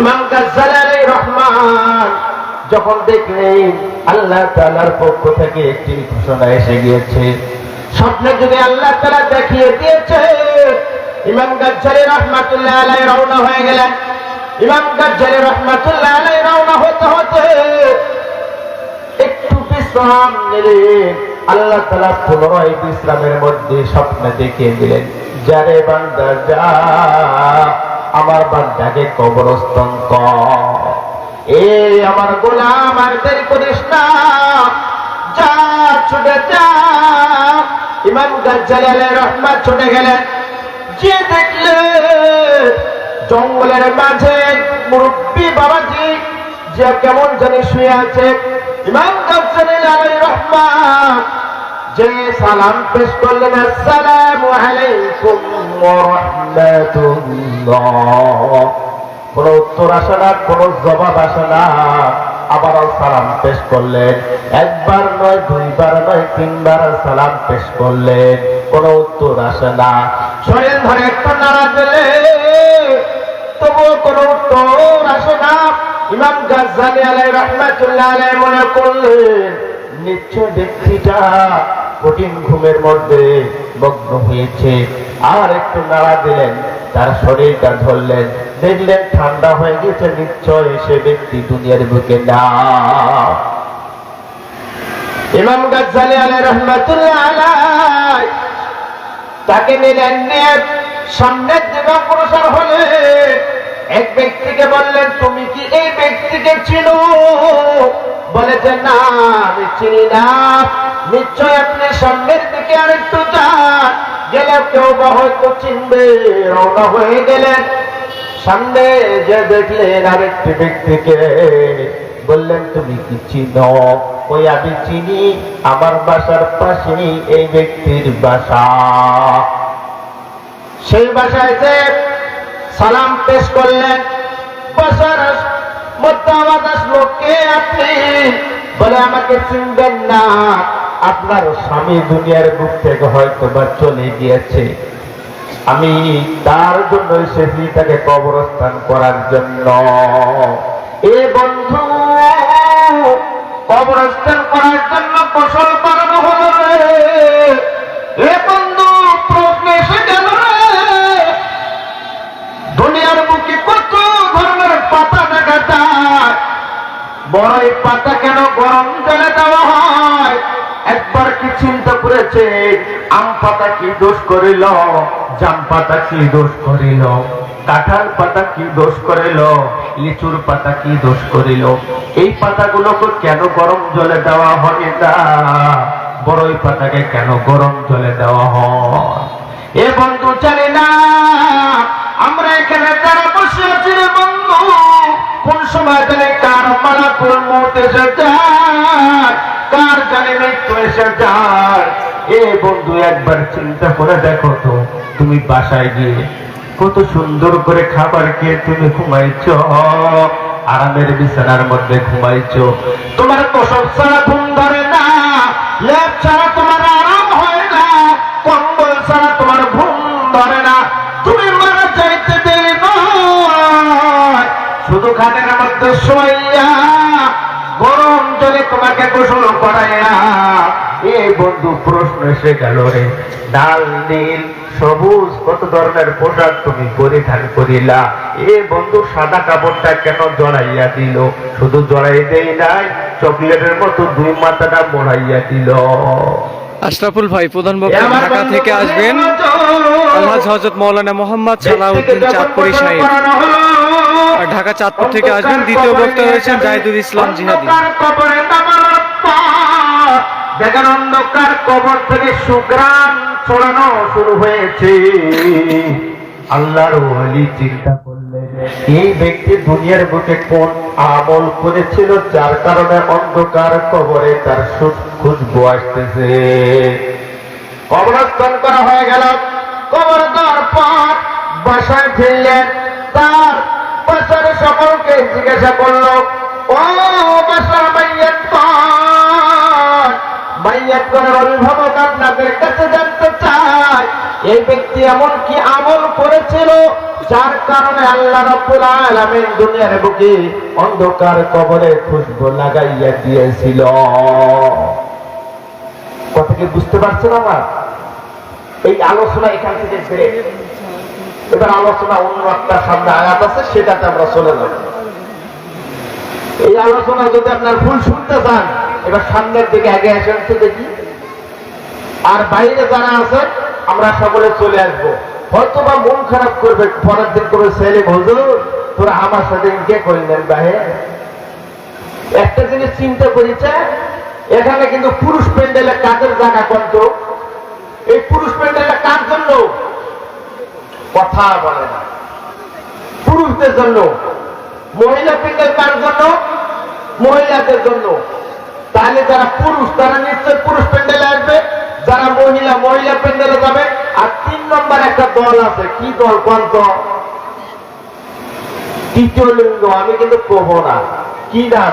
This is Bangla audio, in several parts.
ইমাম গাজ্জালি রহমান যখন দেখলেন আল্লাহ তাআলার পক্ষ থেকে একটি ঘোষণা এসে গিয়েছে, স্বপ্নে যদি আল্লাহ তালা দেখিয়ে দিয়েছে, ইমাম গাজ্জালি রহমাতুল্লাহ আলাই রওনা হয়ে গেলেন। ইমাম গাজ্জালি রহমাতুল্লাহ আলাই রওনা হতে হতে একটু বিশ্রাম নিলেন। আল্লাহ তালা পুনরায় বিশ্রামের মধ্যে স্বপ্নে দেখিয়ে দিলেন, যারে বান্দা যা আমার বান্দাকে কবরস্থান এ আমার গোলাম আর দেরি করিস না। যা ছুটে যা। ইমাম গাজ্জালি আলাইহির রহমাত ছুটে গেলেন যে দেখলে জঙ্গলের মাঝে মুরব্বী বাবাজি, যে কেমন জানি শুয়ে আছে। ইমাম গাজ্জালি আলাইহির রহমান যে সালাম পেশ করলেন, আসসালামু আলাইকুম ওয়া রাহমাতুল্লাহ। কোন উত্তর আসে না, কোন জবাব আসে না। আবারও সালাম পেশ করলেন। একবার নয়, দুইবার নয়, তিনবার সালাম পেশ করলেন। কোন উত্তর আসে না। শরীর ধরে একটু নাড়া দিলে তবুও কোন উত্তর আসে না। ইমাম গাজ্জালি আলাই রহমাতুল্লাহ আলাই মনে করলেন, নিশ্চয় ব্যক্তিটা কঠিন ঘুমের মধ্যে মগ্ন হয়েছে। আর একটু নাড়া দিলেন, তার শরীরটা ধরলেন। দেখলেন ঠান্ডা হয়ে গেছে, নিশ্চয় সে ব্যক্তি দুনিয়ার বুকে না। ইমাম গাজ্জালি আলাই রহমাতুল্লাহ তাকে নিলেন নিয়ে সামনের দিকে অগ্রসর হলে এক ব্যক্তিকে বললেন, তুমি কি এই ব্যক্তিকে চিনো? বলে যে না, আমি চিনি না। নিশ্চয় আপনি সামনের দিকে আরেকটু যান। গেলে কেউ হয়তো চিনবে, রওনা হয়ে গেলেন। সামনে যে দেখলেন আরেকটি ব্যক্তিকে, বললেন, তুমি কি চিনো? ওই আমি চিনি, আমার বাসার পাশেই এই ব্যক্তির বাসা। সেই বাসায় সালাম পেশ করলেন, বাসার বলে, আমাকে চিনবেন না। আপনার স্বামী দুনিয়ার বুক থেকে হয়তো বা চলে গিয়েছে। আমি তার জন্য এসেছি তাকে কবরস্থান করার জন্য। এ বন্ধু, কবরস্থান করার জন্য কৌশল করানো হলো চিন্তা করেছে, আম পাতা কি দোষ করিল? জাম পাতা কি দোষ করিল? কাঁঠাল পাতা কি দোষ করিল? লিচুর পাতা কি দোষ করিল? এই পাতাগুলোকে কেন গরম জলে দেওয়া হয় না বড়ই পাতাকে কেন গরম জলে দেওয়া হয়? এ বন্ধু, জানি না। আমরা এখানে যারা বসে আছি রে বন্ধু, কোন সময় জানি কার মালা কোন যায়? কার জানি মৃত্যু এসে যায় এ বন্ধু, একবার চিন্তা করে দেখো তো, তুমি বাসায় গিয়ে কত সুন্দর করে খাবার খেয়ে তুমি ঘুমাইছ। আরামের বিছানার মধ্যে ঘুমাইছ। তোমার প্রসব ছাড়া ঘুম ধরে না, লেপ ছাড়া তোমার আরাম হয় না, কম্বল ছাড়া তোমার ঘুম ধরে না। তুমি মারা যাইতে দেরি নয়। শুধু খাটের মধ্যে শোয়াইয়া গরম জলে তোমাকে গোসল করাইয়া এই বন্ধু প্রশ্ন এসে গেল রে, ডাল, নীল, সবুজ, কত ধরনের পোশাক তুমি পরিধান করিলা? এ বন্ধু সাদা কাপড়টা কেন জড়াইয়া দিল? শুধু জড়াই দেই নাই, চকলেটের মতো দুই মাথাটা মোড়াইয়া দিল। আশরাফুল ভাই প্রধান বক্তা ঢাকা থেকে আসবেন। আলহাজ হজরত মৌলানা মোহাম্মদ সালাউদ্দিন চাঁদপুরি সাহেব। আর ঢাকা চাঁদপুর থেকে আসবেন দ্বিতীয় বক্তা রয়েছেন জাহিদুল ইসলাম জিহাদি। কবরে দেখেন অন্ধকার কবর থেকে সুগ্রাম ছড়ানো শুরু হয়েছে। আল্লাহর ওয়ালি চিন্তা করলেন এই ব্যক্তি দুনিয়ার বুকে কোন আমল করেছিল যার কারণে অন্ধকার কবরে তার সুখ খুশবু আসতেছে। কবরস্থান করা হয়ে গেল। কবর দেওয়ার পর বাসায় ফিরলেন তার বাসার সকলকে জিজ্ঞাসা করল, ও বাসার মাইয়াত মাইয়াত কনের অভিভাবক আপনাদের কাছে জানতে চায় এই ব্যক্তি এমন কি আমল করেছিল যার কারণে আল্লাহ রাব্বুল আলামিন দুনিয়ার বুকে অন্ধকার কবরে খুশবু লাগাইয়া দিয়েছিল? কথা কি বুঝতে পারছেন আমার? এই আলোচনা এখান থেকে বেড়ে এবার আলোচনা অন্য একটা সামনে আয়াত আছে, সেটাতে আমরা চলে যাব। এই আলোচনা যদি আপনার ভুল শুনতে চান, এবার সামনের দিকে আগে আসেন তো দেখি। আর বাইরে যারা আছেন, আমরা সকলে চলে আসব। হয়তো বা মন খারাপ করবে, পরের দিন করবে ছেলে হুজুর তোরা আমার সাথে কে করলেন বাহে। একটা জিনিস চিন্তা করেছে এখানে কিন্তু পুরুষ প্যান্ডেলে কাজের জায়গা কত এই পুরুষ প্যান্ডেলে কার জন্য? কথা বলে না। পুরুষদের জন্য। মহিলা প্যান্ডেল কার জন্য? মহিলাদের জন্য। তাহলে যারা পুরুষ, তারা নিশ্চয় পুরুষ প্যান্ডেলে আসবে। যারা মহিলা মহিলা প্যান্ডেলে যাবে। আর তিন নম্বর একটা দল আছে। কি দল? কোন দল তৃতীয় লিঙ্গ। আমি কিন্তু কব না। কি নাম?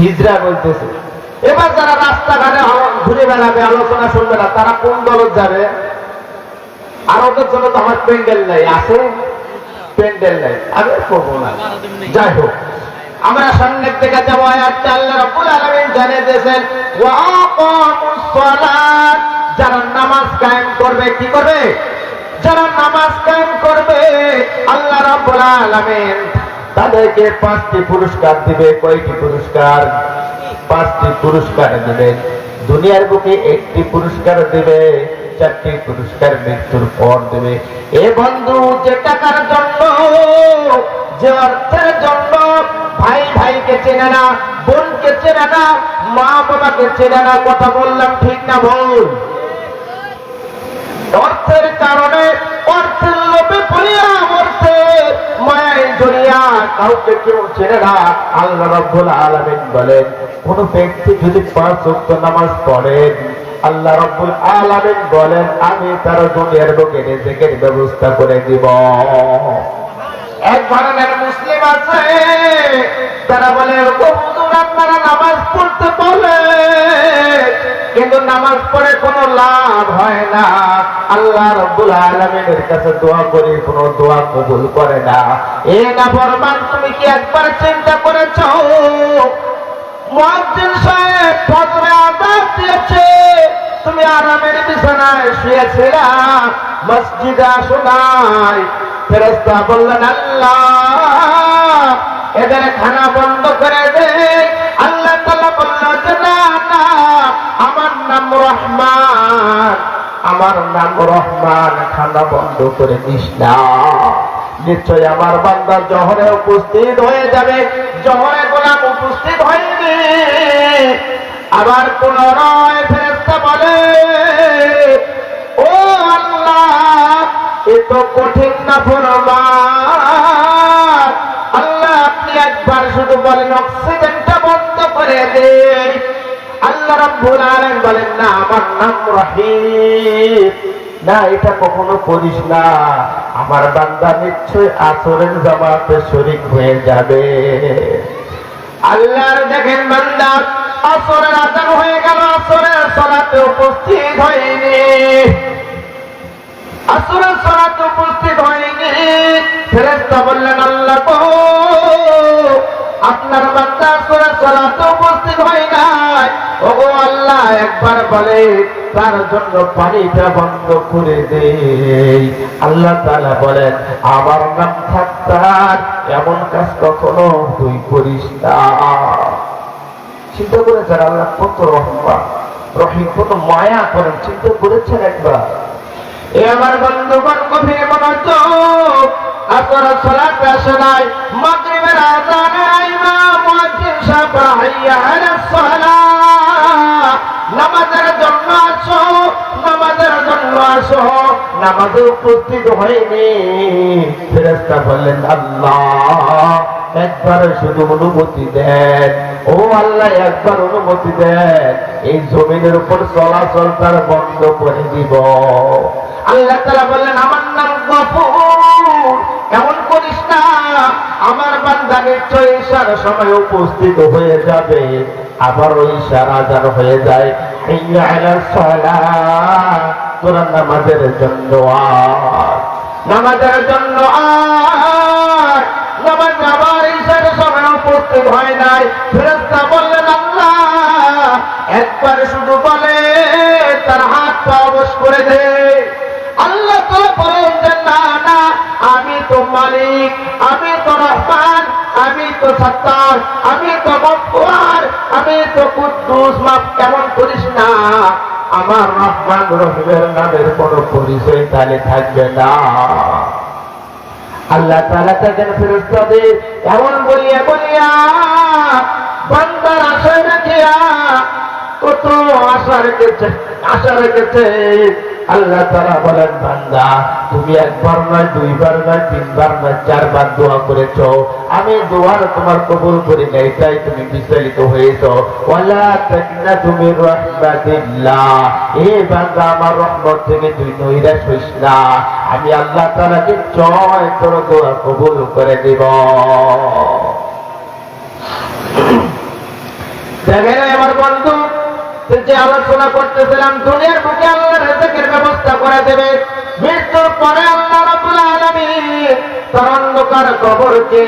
হিজরা বলতেছে। এবার যারা রাস্তাঘাটে ঘুরে বেড়াবে, আলোচনা শুনবে না, তারা কোন দলত যাবে? আর ওদের জন্য তো আমার প্যান্ডেল নাই, আছে? প্যান্ডেল নাই। আমি করব না যাই হোক, আমরা সামনের দিকে যাব আয়াতটা আল্লাহ রাব্বুল আলামিন জানিয়ে দিয়েছেন যারা নামাজ কায়েম করবে, কি করবে? যারা নামাজ কায়েম করবে, আল্লাহ রাব্বুল আলামিন তাদেরকে পাঁচটি পুরস্কার দিবে। কয়টি পুরস্কার? পাঁচটি পুরস্কার দিবে। দুনিয়ার বুকে একটি পুরস্কার দেবে, চারটি পুরস্কার মৃত্যুর পর দেবে। এ বন্ধু, যে টাকার জন্য, যে অর্থের জন্য ভাই ভাইকে চেনে না, বোনকে চেনে না, মা বাবাকে চেনে না, কথা বললাম ঠিক না ভুল? অর্থের কারণে অর্থের লোভে পড়িয়া মরতে মায়ের দুনিয়া কাউকে কেউ চেনে না। আল্লাহ রব্বুল আলমিন বলেন, কোন ব্যক্তি যদি পাঁচ নামাজ পড়েন আল্লাহ রব্বুল আলমিন বলেন, আমি তার দুনিয়ার বুকে নিজেকে ব্যবস্থা করে দিব। এক ধরনের মুসলিম আছে, তারা বলে "ওগো আপনারা নামাজ পড়তে বলে, কিন্তু নামাজ পড়ে কোনো লাভ হয় না। আল্লাহ রব্বুল আলমিনের কাছে দোয়া করে, কোনো দোয়া কবুল করে না। এ না বরমান তুমি কি একবার চিন্তা করেছ? তুমি আরামের বিছানায় শুয়েছিলা, মসজিদে আসো নাই। ফেরেস্তা বললেন, আল্লাহ এদের খানা বন্ধ করে দে। আল্লাহ তাআলা বলল যে না, আমার নাম রহমান। আমার নাম রহমান, খানা বন্ধ করে দিস না। নিশ্চয় আমার বান্দা জহরে উপস্থিত হয়ে যাবে। জহরে গোলাম উপস্থিত হয়নি। আবার পুনরায় ফেরেস্তা বলে, ও আল্লাহ, এ তো কঠিন না ফরমান একবার শুধু বলেন, অক্সিজেনটা বন্ধ করে দে আল্লাহ রাব্বুল আলামিন বলেন, না, আমার নাম রহিম। না, এটা কখনো করিস না। আমার বান্দা নিশ্চয় আসরের জামাতে শরিক হয়ে যাবে। আল্লাহর দেখেন বান্দা, আসরের আজান হয়ে গেল, আসরের সলাতে উপস্থিত হয়নি। আসরের সলাতে উপস্থিত হয়নি। ফেরেশতা বললেন আপনার বান্দা আসরের সলাতে উপস্থিত হয় নাই। ওগো আল্লাহ, একবার বলে, তার জন্য পানিটা বন্ধ করে দে আল্লাহ তাআলা বলেন, আমার নাম থাকতার, এমন কাজ কখনো তুই করিস না। চিন্তা করেছেন আল্লাহ, কত রহমান, রহিম, কত মায়া করেন, চিন্তা করেছেন একবার? এ আমার বন্ধুগণ গভীর মনোযোগ আপনারা সালাতে আসে নাই। মাগরিবের আজানে আইমা মুয়াজ্জিন সাহেব হাইয়া আলাস নামাজের জন্য আসো, নামাজের জন্য আসো। নামাজে উপস্থিত হয়নি। বললেন, আল্লাহ, একবার শুধু অনুমতি দেন। ও আল্লাহ, একবার অনুমতি দেন। এই জমিনের উপর চলাচল তার বন্ধ করে দিব। আল্লাহ তারা বললেন, আমার নাম গফুর। এমন করিস না, আমার বান্দা নিশ্চয় ইশার সময় উপস্থিত হয়ে যাবে, আবার ওই ইশারা হয়ে যায়। নামাজের জন্য আয়। নামাজের জন্য আর নামাজ উপস্থিত হয় নাই। ফেরেস্তা বললেন, আল্লাহ, একবার শুধু বলে, তার হাত পা অবশ করে দে। মালিক, আমি তো রহমান, আমি তো সত্তার, আমি তো গফ্ফার আমি তো কুদ্দুস, মাফ কেমন করিস না। আমার রহমান রহিমের নামের কোনো পরিচয় তাহলে থাকবে না। আল্লাহ তাআলা তাদের ফেরেশতাদের এমন বলিয়া বলিয়া, বান্দার আশা রাখিয়া কত আশা রেখেছে আশা রেখেছে। আল্লাহ তারা বলেন, বান্দা, তুমি একবার নয়, দুইবার নয়, তিনবার নয়, চারবার দোয়া করেছ। আমি দোয়ার তোমার কবুল করি নাই, তাই তুমি বিচলিত হয়েছ। আমি আল্লাহ জয় তোর দোয়া কবুল করে দিব। আমার বন্ধু যে আলোচনা করতেছিলাম, দুনিয়ার বুকে আল্লাহ রেজেকের ব্যবস্থা করে দেবে। মৃত্যুর পরে আল্লাহ রাব্বুল আলামিন অন্ধকার কবরকে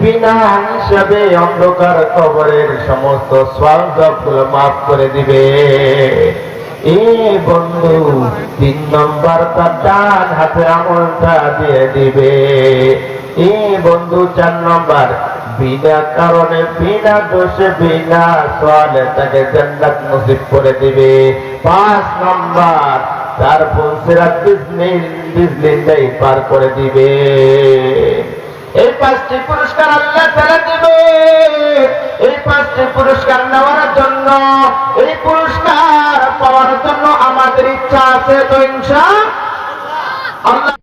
বিনা হিসাবে অন্ধকার কবরের সমস্ত সওয়াবগুলো মাফ করে দিবে। এ বন্ধু, তিন নম্বর তার ডান হাতে আমলটা দিয়ে দিবে। এ বন্ধু, চার নম্বর বিনা কারণে, বিনা দোষে, বিনা সলে তাকে জান্নাত নসিব করে দিবে। পাঁচ নম্বর, তার বিজনেস বিজনেসটাই পার করে দিবে। এই পাঁচটি পুরস্কার আল্লাহ তারা দিবে। এই পাঁচটি পুরস্কার নেওয়ার জন্য, এই পুরস্কার পাওয়ার জন্য আমাদের ইচ্ছা আছে তো ইনশা আল্লাহ।